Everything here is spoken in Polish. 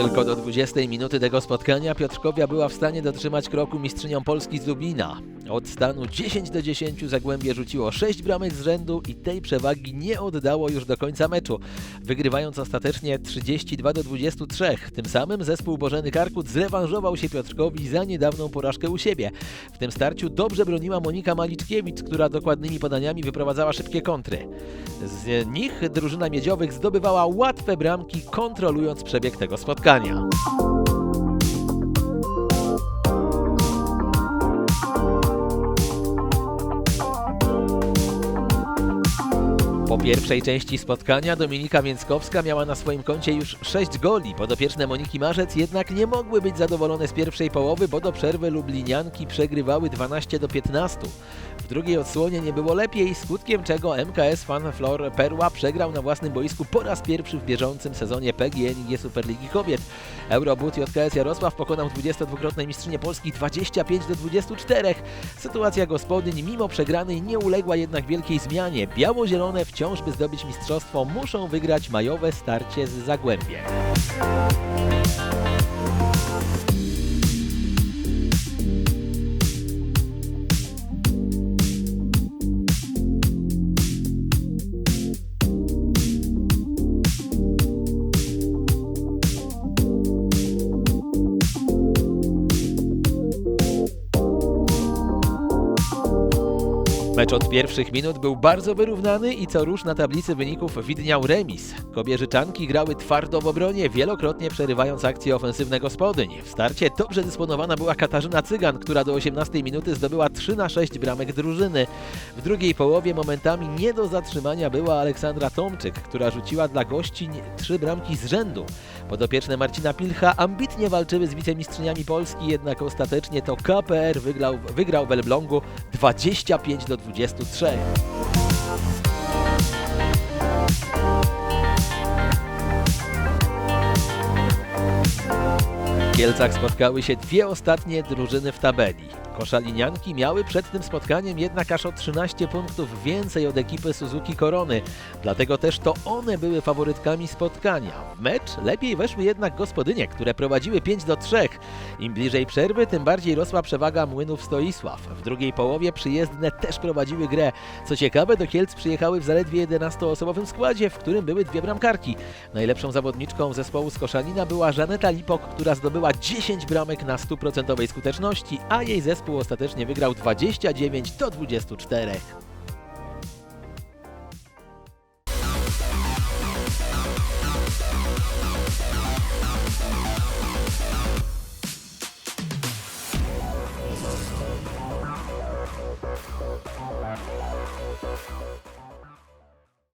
Tylko do 20 minuty tego spotkania Piotrkowia była w stanie dotrzymać kroku mistrzynią Polski z Lublina. Od stanu 10 do 10 Zagłębie rzuciło 6 bramek z rzędu i tej przewagi nie oddało już do końca meczu, wygrywając ostatecznie 32 do 23. Tym samym zespół Bożeny Karkut zrewanżował się Piotrkowi za niedawną porażkę u siebie. W tym starciu dobrze broniła Monika Maliczkiewicz, która dokładnymi podaniami wyprowadzała szybkie kontry. Z nich drużyna Miedziowych zdobywała łatwe bramki, kontrolując przebieg tego spotkania. Po pierwszej części spotkania Dominika Więckowska miała na swoim koncie już 6 goli. Podopieczne Moniki Marzec jednak nie mogły być zadowolone z pierwszej połowy, bo do przerwy Lublinianki przegrywały 12 do 15. Drugiej odsłonie nie było lepiej, skutkiem czego MKS Fan Flor Perła przegrał na własnym boisku po raz pierwszy w bieżącym sezonie PGNiG Superligi Kobiet. Eurobut JKS Jarosław pokonał 22-krotnej mistrzynię Polski 25 do 24. Sytuacja gospodyń mimo przegranej nie uległa jednak wielkiej zmianie. Biało-zielone wciąż by zdobyć mistrzostwo muszą wygrać majowe starcie z Zagłębiem. Mecz od pierwszych minut był bardzo wyrównany i co rusz na tablicy wyników widniał remis. Kobierzyczanki grały twardo w obronie, wielokrotnie przerywając akcję ofensywne gospodyń. W starcie dobrze dysponowana była Katarzyna Cygan, która do 18 minuty zdobyła 3 na 6 bramek drużyny. W drugiej połowie momentami nie do zatrzymania była Aleksandra Tomczyk, która rzuciła dla gościń 3 bramki z rzędu. Podopieczne Marcina Pilcha ambitnie walczyły z wicemistrzyniami Polski, jednak ostatecznie to KPR wygrał, wygrał w Elblągu 25 do 23. Kielcach spotkały się dwie ostatnie drużyny w tabeli. Koszalinianki miały przed tym spotkaniem jednak aż o 13 punktów więcej od ekipy Suzuki Korony, dlatego też to one były faworytkami spotkania. W mecz lepiej weszły jednak gospodynie, które prowadziły 5 do 3. Im bliżej przerwy, tym bardziej rosła przewaga młynów Stoisław. W drugiej połowie przyjezdne też prowadziły grę. Co ciekawe, do Kielc przyjechały w zaledwie 11-osobowym składzie, w którym były dwie bramkarki. Najlepszą zawodniczką zespołu z Koszalina była Żaneta Lipok, która zdobyła 10 bramek na 100% skuteczności, a jej zespół ostatecznie wygrał 29 do 24.